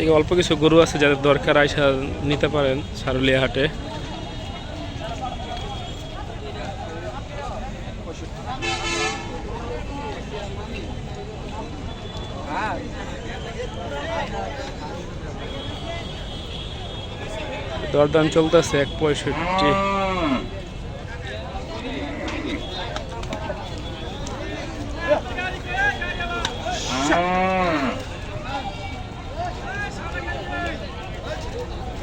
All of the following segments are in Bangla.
এই অল্প কিছু গরু আছে যাদের দরকার আইসা নিতে পারেন সারুলিয়া হাটে। দরদাম চলতেছে এক পঁয়ষট্টি।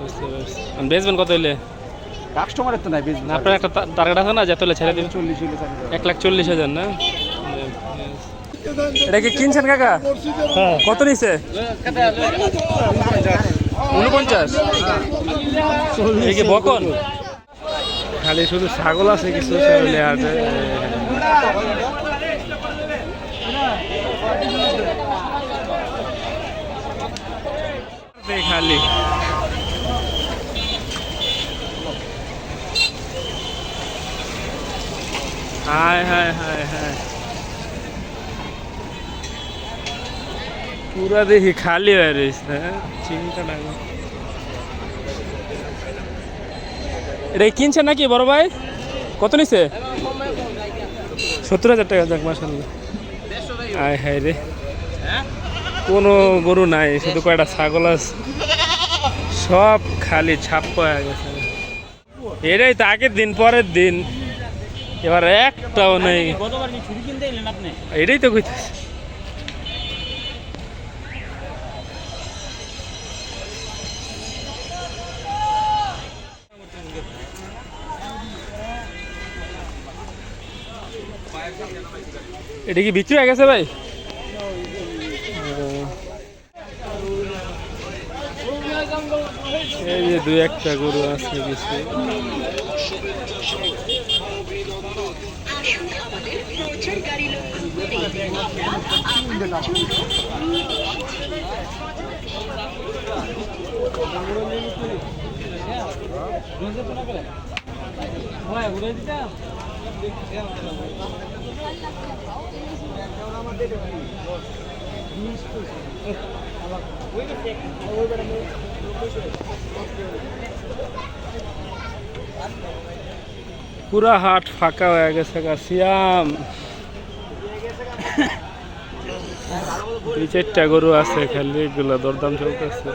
বুঝতে পারছি। আর বেচবেন কত হইলে? কাস্টমারের তো নাই বেশ আপনার একটা টার্গেট আছে না যত হলে ছেড়ে দিবেন? চল্লিশ এক লাখ চল্লিশ হাজার না? এটা কি কিনছেন কাকা? কত নিছে? উনপঞ্চাশ এই কি বকন। খালি শুধু ছাগল আছে কিছু ছাগলে আছে খালি। হায় হায় হায় হায়। পুরা দেখি খালি হয়ে রয়েছে হ্যাঁ? চিন্তা না এটা কিনছে নাকি বড় ভাই? কত নিছে? সত্তর হাজার টাকা যাক মাসাল্লাহ আয় হায় রে। কোনো গরু নাই, শুধু কয়টা ছাগল আছে। সব খালি ছাপ হয়ে গেছে। এটাই তো আগের দিন, পরের দিন। এবার একটাও নেই। এটাই তো কইতেছি। এটা কি বিক্রি হয়ে গেছে ভাই? এই যে দুই একটা গরু আছে আসুন আমাদের প্রচার গাড়ি লক্ষ্য করে আমরা আপনাদের জন্য নিয়ে এসেছি ওই পুরা হাট ফাঁকা হয়ে গেছে গা, সিয়াম। দুই চারটা গরু আছে খালি, এগুলো দরদাম চলতেছে।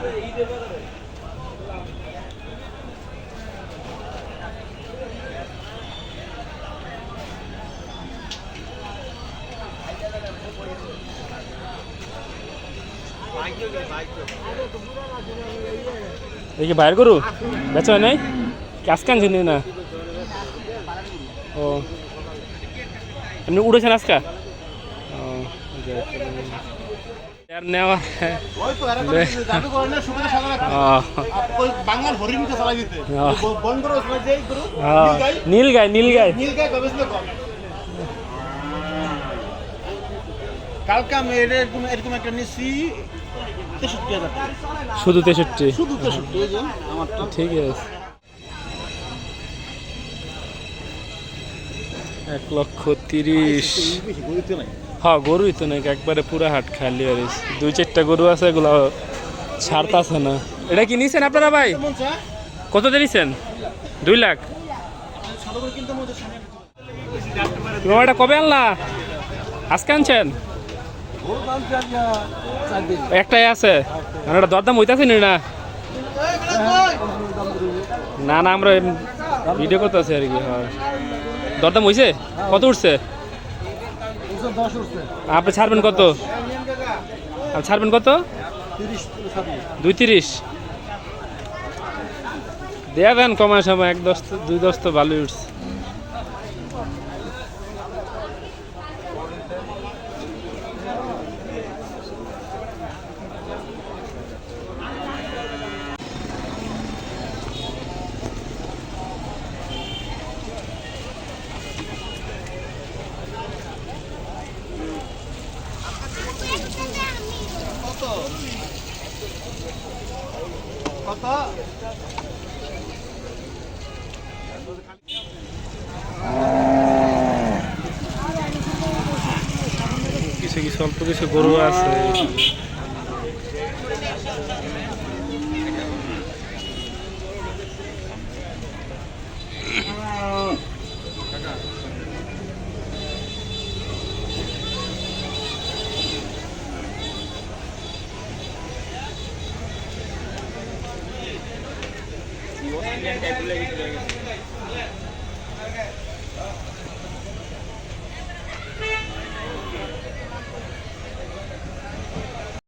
দেখি বাইর গরু? বেচা নাই? ক্যাশ কান না? ও। এমনি উড়েছেন আজকা? নেওয়া নীল গাই নীল কালকে আমি এরকম এরকম একটা নিচ্ছি শুধু তেষট্টি? শুধু তেষট্টি ঠিক আছে। এক লক্ষ তিরিশ। হ্যাঁ গরুই তো নাকি একবারে পুরা হাট খালি আর দুই চারটা গরু আছে, এগুলো ছাড়তাছে না। এটা কি নিছেন আপনারা ভাই? কত দিয়ে নিছেন? দুই লাখ। এটা কবে আনলা? আজকে আনছেন? একটাই আছে। মানে এটা দরদাম হইতাছে না? না না, আমরা ভিডিও করতেছি আর কি হ্যাঁ। দরদাম হয়েছে কত উঠছে? আপনি ছাড়বেন কত? আপনি ছাড়বেন কত? দুই তিরিশ দেয়া দেন কমায় সময়, এক দশ, দুই দশ তো ভালোই উঠছে কত কিছু কিছু অল্প কিছু গরু আছে। Thank you.